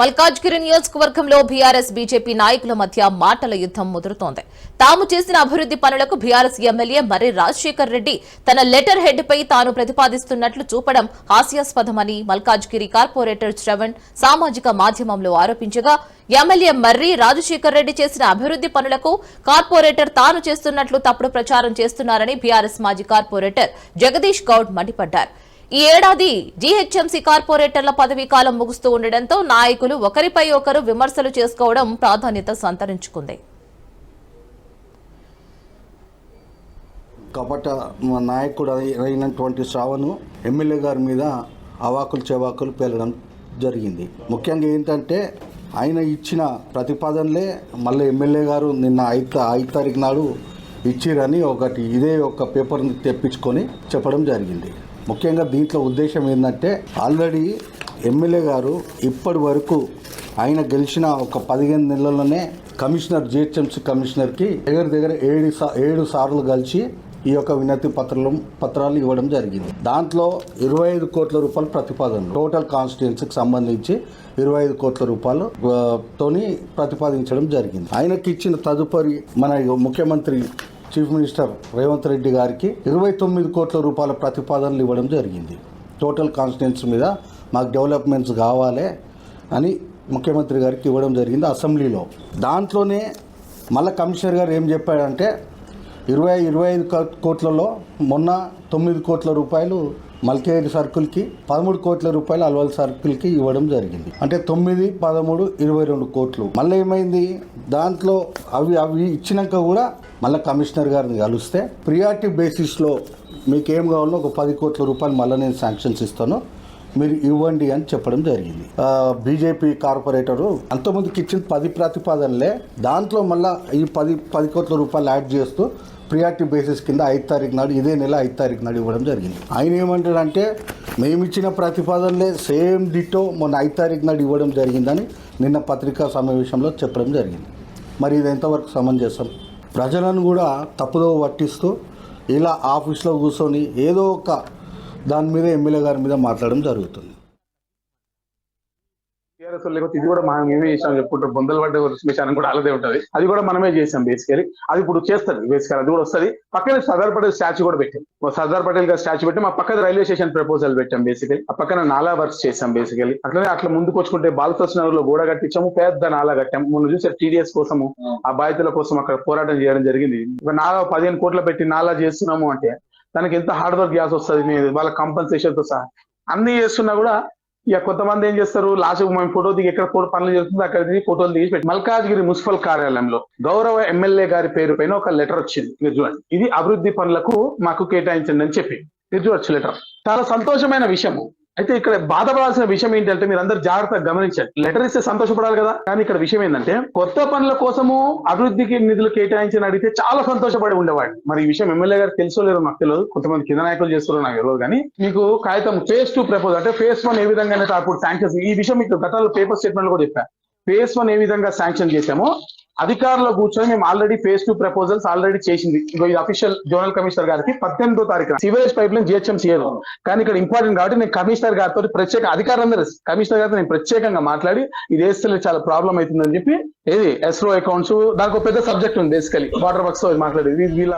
మల్కాజ్గిరి నియోజకవర్గంలో BRS BJP నాయకుల మధ్య మాటల యుద్ధం ముదురుతోంది. తాము చేసిన అభివృద్ధి పనులకు బీఆర్ఎస్ ఎమ్మెల్యే మర్రి రాజశేఖర్ రెడ్డి తన లెటర్ హెడ్ పై తాను ప్రతిపాదిస్తున్నట్లు చూపడం హాస్యాస్పదమని మల్కాజ్గిరి కార్పొరేటర్ శ్రవణ్ సామాజిక మాధ్యమంలో ఆరోపించగా ఎమ్మెల్యే మర్రి రాజశేఖర్ రెడ్డి చేసిన అభివృద్ధి పనులకు కార్పొరేటర్ తాను చేస్తున్నట్లు తప్పుడు ప్రచారం చేస్తున్నారని బీఆర్ఎస్ మాజీ కార్పొరేటర్ జగదీష్ గౌడ్ మండిపడ్డారు. ఈ ఏడాది జీహెచ్ఎంసీ కార్పొరేటర్ల పదవీ కాలం ముగుస్తూ ఉండడంతో నాయకులు ఒకరిపై ఒకరు విమర్శలు చేసుకోవడం ప్రాధాన్యత సంతరించుకుంది. కపట నాయకుడు అయినటువంటి శ్రావణు ఎమ్మెల్యే గారి మీద అవాకులు చెవాకులు పేలడం జరిగింది. ముఖ్యంగా ఏంటంటే ఆయన ఇచ్చిన ప్రతిపాదనలే మళ్ళీ ఎమ్మెల్యే గారు నిన్న ఐదు ఐదు తారీఖు నాడు ఇచ్చిరని ఒకటి ఇదే ఒక పేపర్ని తెప్పించుకొని చెప్పడం జరిగింది. ముఖ్యంగా దీంట్లో ఉద్దేశం ఏంటంటే ఆల్రెడీ ఎమ్మెల్యే గారు ఇప్పటి వరకు ఆయన గెలిచిన ఒక పదిహేను నెలల్లోనే కమిషనర్ జిహెచ్ఎంసీ కమిషనర్కి దగ్గర దగ్గర ఏడు సా ఏడు సార్లు కలిసి ఈ యొక్క వినతి పత్రాలు పత్రాలు ఇవ్వడం జరిగింది. దాంట్లో ఇరవై ఐదు కోట్ల రూపాయలు ప్రతిపాదన టోటల్ కాన్స్టిట్యున్సీకి సంబంధించి ఇరవై ఐదు కోట్ల రూపాయలు తోని ప్రతిపాదించడం జరిగింది. ఆయనకి ఇచ్చిన తదుపరి మన ముఖ్యమంత్రి చీఫ్ మినిస్టర్ రేవంత్ రెడ్డి గారికి ఇరవై తొమ్మిది కోట్ల రూపాయల ప్రతిపాదనలు ఇవ్వడం జరిగింది. టోటల్ కాన్స్టిట్యున్సీ మీద మాకు డెవలప్మెంట్స్ కావాలి అని ముఖ్యమంత్రి గారికి ఇవ్వడం జరిగింది అసెంబ్లీలో. దాంట్లోనే మళ్ళీ కమిషనర్ గారు ఏం చెప్పాడంటే ఇరవై ఇరవై ఐదు కో- కోట్లలో మొన్న తొమ్మిది కోట్ల రూపాయలు మల్కేరి సర్కిల్కి పదమూడు కోట్ల రూపాయలు అల్వల్ సర్కిల్కి ఇవ్వడం జరిగింది. అంటే తొమ్మిది పదమూడు ఇరవై రెండు కోట్లు. మళ్ళీ ఏమైంది? దాంట్లో అవి అవి ఇచ్చినాక కూడా మళ్ళీ కమిషనర్ గారిని కలిస్తే ప్రియారిటీ బేసిస్లో మీకు ఏం కావాలో ఒక పది కోట్ల రూపాయలు మళ్ళీ నేను శాంక్షన్స్ ఇస్తాను. మీరు ఇవ్వండి అని చెప్పడం జరిగింది. బీజేపీ కార్పొరేటరు అంతమందికి ఇచ్చిన పది ప్రతిపాదనలే దాంట్లో మళ్ళీ ఈ పది పది కోట్ల రూపాయలు యాడ్ చేస్తూ ప్రియారిటీ బేసిస్ కింద ఐదు తారీఖు నాడు ఇదే నెల ఐదు తారీఖు నాడు ఇవ్వడం జరిగింది. ఆయన ఏమంటాడంటే మేము ఇచ్చిన ప్రతిపాదనలే సేమ్ డిటో మొన్న ఐదు తారీఖు నాడు ఇవ్వడం జరిగిందని నిన్న పత్రికా సమావేశంలో చెప్పడం జరిగింది. మరి ఇది ఎంతవరకు సమంజసం? ప్రజలను కూడా తప్పుదో పట్టిస్తూ ఇలా ఆఫీస్లో కూర్చొని ఏదో ఒక దాని మీద ఎమ్మెల్యే గారి మీద మాట్లాడడం జరుగుతుంది. టీఆర్ఎస్ లేకపోతే ఇది కూడా మనం మేమే చేసాం చెప్పుకుంటాం బొందలు పడ్డ విషయాన్ని కూడా అలాగే ఉంటది. అది కూడా మనమే చేసాం బేసికలీ అది ఇప్పుడు చేస్తారు బేసికల్ అది కూడా వస్తుంది. పక్కన సర్దార్ పటేల్ స్టాచ్యూ కూడా పెట్టాం. సర్దార్ పటేల్ గారి స్టాచ్యూ పెట్టి. మా పక్కన రైల్వే స్టేషన్ ప్రపోజల్ పెట్టాం బేసికలీ ఆ పక్కన నాలా వర్క్స్ చేసాం బేసికలీ అట్లనే అట్లా ముందుకు వచ్చుకుంటే బాలకృష్ణ నగర్లో గోడ కట్టించాము. పెద్ద నాలా కట్టాము. మొన్న చూసే టీడీఎస్ కోసము ఆ బాధితుల కోసం అక్కడ పోరాటం చేయడం జరిగింది. ఒక నాలా పదిహేను కోట్లు పెట్టి నాలా చేస్తున్నాము అంటే దానికి ఎంత హార్డ్ వర్క్ గ్యాస్ వస్తుంది వాళ్ళ కంపన్సేషన్తో సహా. అన్ని చేస్తున్నా కూడా ఇక కొంతమంది ఏం చేస్తారు లాస్ట్ మేము ఫోటో దిగి ఎక్కడ ఫోటో పనులు చేస్తుంది అక్కడ దిగి ఫోటోలు తీసి పెట్టి మల్కాజ్గిరి మున్సిపల్ కార్యాలయంలో గౌరవ ఎమ్మెల్యే గారి పేరు పైన ఒక లెటర్ వచ్చింది మీరు చూడండి. ఇది అభివృద్ధి పనులకు మాకు కేటాయించండి అని చెప్పి. మీరు చూడొచ్చు లెటర్ చాలా సంతోషమైన విషయము. అయితే ఇక్కడ బాధపడాల్సిన విషయం ఏంటంటే మీరు అందరు జాగ్రత్తగా గమనించండి. లెటర్ ఇస్తే సంతోషపడాలి కదా? కానీ ఇక్కడ విషయం ఏంటంటే కొత్త పనుల కోసము అభివృద్ధికి నిధులు కేటాయించని అడిగితే చాలా సంతోషపడి ఉండేవాడు మరి ఈ విషయం ఎమ్మెల్యే గారు తెలుసో లేదో నాకు తెలియదు. కొంతమంది కింద నాయకులు చేస్తారో నాకు తెలియదు కానీ మీకు కాగితం ఫేస్ టూ ప్రపోజ్ అంటే ఫేస్ వన్ ఏ విధంగా అయితే అప్పుడు శాంక్షన్ ఈ విషయం మీకు గతంలో పేపర్ స్టేట్మెంట్ కూడా చెప్పాను ఫేస్ వన్ ఏ విధంగా శాంక్షన్ చేశామో అధికారంలో కూర్చొని మేము already phase two proposals already చేసింది. ఇగో ఇది అఫీషియల్ జోనల్ కమిషనర్ గారికి పద్దెనిమిదో తారీఖు సివరేజ్ పైప్ లైన్ జిహెచ్ఎం చేయదు కానీ ఇక్కడ ఇంపార్టెంట్ కాబట్టి నేను కమిషనర్ గారితో ప్రత్యేక అధికారులందరూ కమిషనర్ గారితో నేను ప్రత్యేకంగా మాట్లాడి ఇది వేస్తే చాలా ప్రాబ్లం అవుతుందని చెప్పి ఏది? ఎస్రో అకౌంట్స్ దానికి ఒక పెద్ద సబ్జెక్ట్ ఉంది బేసికలీ వాటర్ వర్క్స్ మాట్లాడేది. ఇది వీళ్ళ